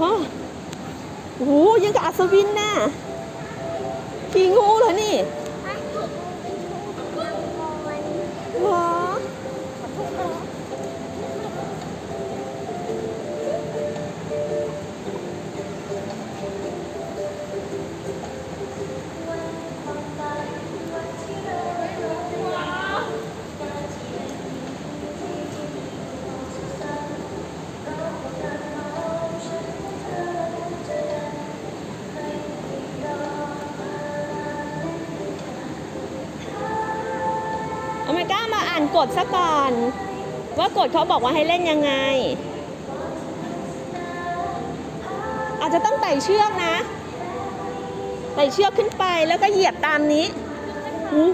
ฮะโอ้โหยังกับอัศวินน่ะานกดซะก่อน ว่ากดเขาบอกว่าให้เล่นยังไง อาจจะต้องไต่เชือกนะไต่เชือกขึ้นไปแล้วก็เหยียบตามนี้อู้